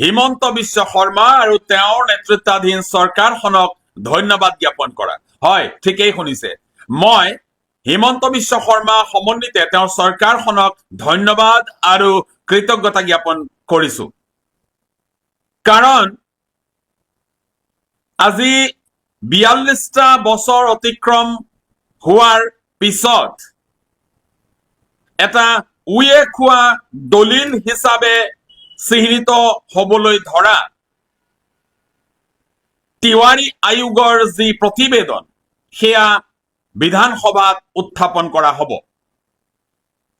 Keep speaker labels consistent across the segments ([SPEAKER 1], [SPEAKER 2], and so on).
[SPEAKER 1] হিমন্ত বিশ্ব শৰ্মা আৰু তেওঁৰ নেতৃত্বাধীন চৰকাৰখনক ধন্যবাদ জ্ঞাপন কৰা। হয়, ঠিকেই শুনিছে। মই হিমন্ত বিশ্ব শৰ্মা সমন্বিতে তেওঁৰ চৰকাৰখনক ধন্যবাদ আৰু কৃতজ্ঞতা জ্ঞাপন কৰিছো। কাৰণ আজি বিয়াল্লিছটা বছৰ অতিক্ৰম হোৱাৰ পিছত এটা উয়ে খোৱা দলিল হিচাপে চিহ্নিত হবলৈ ধৰা। তিৱাৰী আয়োগৰ যি প্ৰতিবেদন, সেয়া বিধানসভাত উত্থাপন কৰা হ'ব।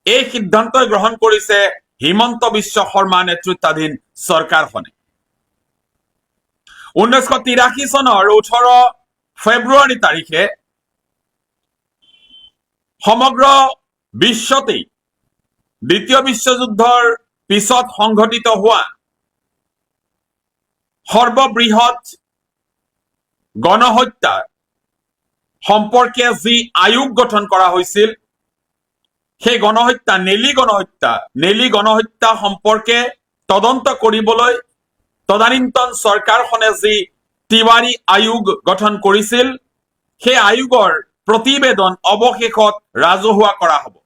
[SPEAKER 1] এই সিদ্ধান্তই গ্ৰহণ কৰিছে হিমন্ত বিশ্ব শৰ্মা নেতৃত্বাধীন চৰকাৰখনে। ঊনৈছশ তিৰাশী চনৰ ওঠৰ ফেব্ৰুৱাৰী তাৰিখে সমগ্ৰ বিশ্বতেই দ্বিতীয় বিশ্বযুদ্ধৰ পিছত সংঘটিত হোৱা সৰ্ববৃহৎ গণহত্যা সম্পৰ্কে যি আয়োগ গঠন কৰা হৈছিল, সেই গণহত্যা, নেলি গণহত্যা নেলি গণহত্যা সম্পৰ্কে তদন্ত কৰিবলৈ তদানীন্তন চৰকাৰখনে যি তিৱাৰী আয়োগ গঠন কৰিছিল, সেই আয়োগৰ প্ৰতিবেদন অৱশেষত ৰাজহুৱা কৰা হ'ব।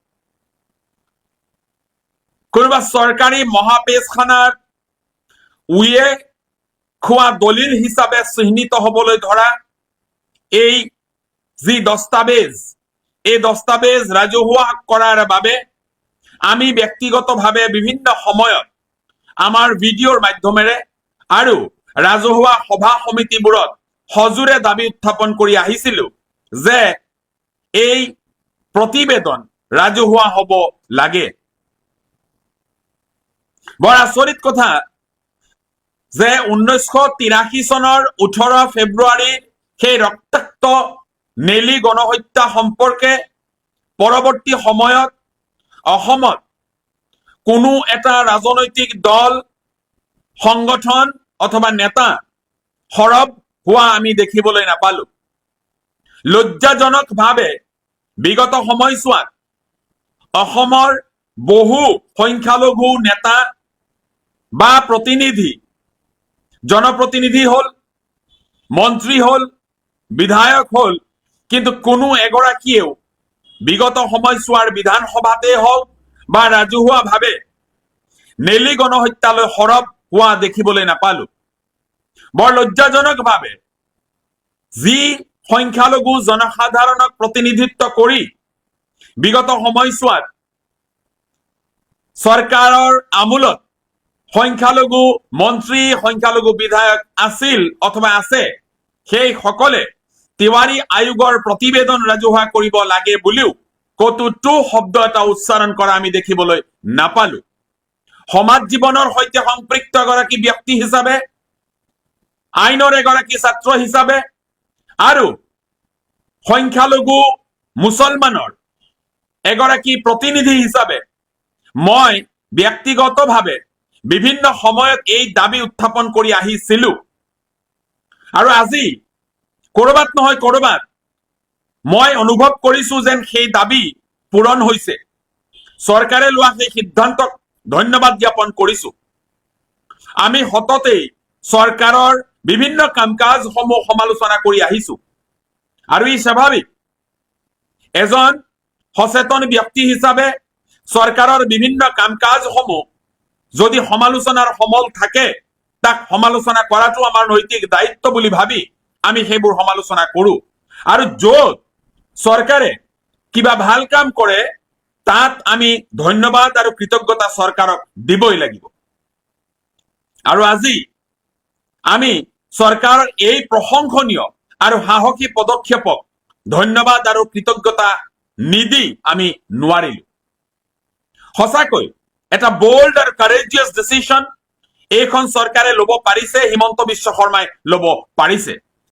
[SPEAKER 1] কোনোবা চৰকাৰী মহাপেজখানাৰ উয়ে খোৱা দলিল হিচাপে চিহ্নিত হবলৈ ধৰা, এই যি দস্তাবেজ, এই দস্তাবেজ ৰাজহুৱা কৰাৰ বাবে আমি ব্যক্তিগতভাৱে বিভিন্ন সময়ত আমাৰ ভিডিঅ'ৰ মাধ্যমেৰে আৰু ৰাজহুৱা সভা সমিতিবোৰত সজোৰে দাবি উত্থাপন কৰি আহিছিলো যে এই প্ৰতিবেদন ৰাজহুৱা হ'ব লাগে। বৰ আচৰিত কথা যে ঊনৈছশ তিৰাশী চনৰ ওঠৰ ফেব্ৰুৱাৰীৰ সেই ৰক্তাক্ত নেলি গণহত্যা সম্পৰ্কে পৰৱৰ্তী সময়ত অসমত কোনো এটা ৰাজনৈতিক দল, সংগঠন অথবা নেতা সৰব হোৱা আমি দেখিবলৈ নাপালো। লজ্জাজনকভাৱে বিগত সময়ছোৱাত অসমৰ বহু সংখ্যালঘু নেতা বা প্ৰতিনিধি জনপ্ৰতিনিধি হ'ল মন্ত্ৰী হ'ল, বিধায়ক হ'ল, কিন্তু কোনো এগৰাকীয়েও বিগত সময়ছোৱাৰ বিধানসভাতে হওক বা ৰাজহুৱাভাৱে নেলি গণহত্যালৈ সৰব হোৱা দেখিবলৈ নাপালো। বৰ লজ্জাজনকভাৱে যি সংখ্যালঘু জনসাধাৰণক প্ৰতিনিধিত্ব কৰি বিগত সময়ছোৱাত চৰকাৰৰ আমোলত সংখ্যালঘু মন্ত্ৰী সংখ্যালঘু বিধায়ক আছিল অথবা আছে, সেই সকলে তিৱাৰী আয়োগৰ প্ৰতিবেদন ৰাজহুৱা কৰিব লাগে বুলিও ক'তো টু শব্দ এটা উচ্চাৰণ কৰা আমি দেখিবলৈ নাপালো। সমাজ জীৱনৰ সৈতে সম্পৃক্ত এগৰাকী ব্যক্তি হিচাপে, আইনৰ এগৰাকী ছাত্ৰ হিচাপে, আৰু সংখ্যালঘু মুছলমানৰ এগৰাকী প্ৰতিনিধি হিচাপে মই ব্যক্তিগতভাৱে বিভিন্ন সময়ত এই দাবি উত্থাপন কৰি আহিছিলো। আৰু আজি, কৰবাত নহয় কৰবাত, মই অনুভৱ কৰিছো যেন সেই দাবি পূৰণ হৈছে। চৰকাৰে লোৱা সেই সিদ্ধান্তক ধন্যবাদ জ্ঞাপন কৰিছো। আমি সততেই চৰকাৰৰ বিভিন্ন কাম কাজসমূহ সমালোচনা কৰি আহিছো। আৰু ই স্বাভাৱিক, এজন সচেতন ব্যক্তি হিচাপে চৰকাৰৰ বিভিন্ন কাম কাজসমূহ যদি সমালোচনাৰ সমল থাকে, তাক সমালোচনা কৰাটো আমাৰ নৈতিক দায়িত্ব বুলি ভাবি আমি সেইবোৰ সমালোচনা কৰো। আৰু য'ত চৰকাৰে কিবা ভালো কাম কৰে, তাত আমি ধন্যবাদ আৰু কৃতজ্ঞতা চৰকাৰক দিবই লাগিব। আৰু আজি আমি চৰকাৰৰ এই প্ৰশংসনীয় আৰু সাহসী পদক্ষেপক ধন্যবাদ আৰু কৃতজ্ঞতা নিদি আমি নোৱাৰিলো। সঁচাকৈ এটা বোল্ড আৰু কারেজিয়াস ডিসিশন এইখন চৰকাৰে ল'ব পাৰিছে হিমন্ত বিশ্ব শৰ্মাই ল'ব পাৰিছে।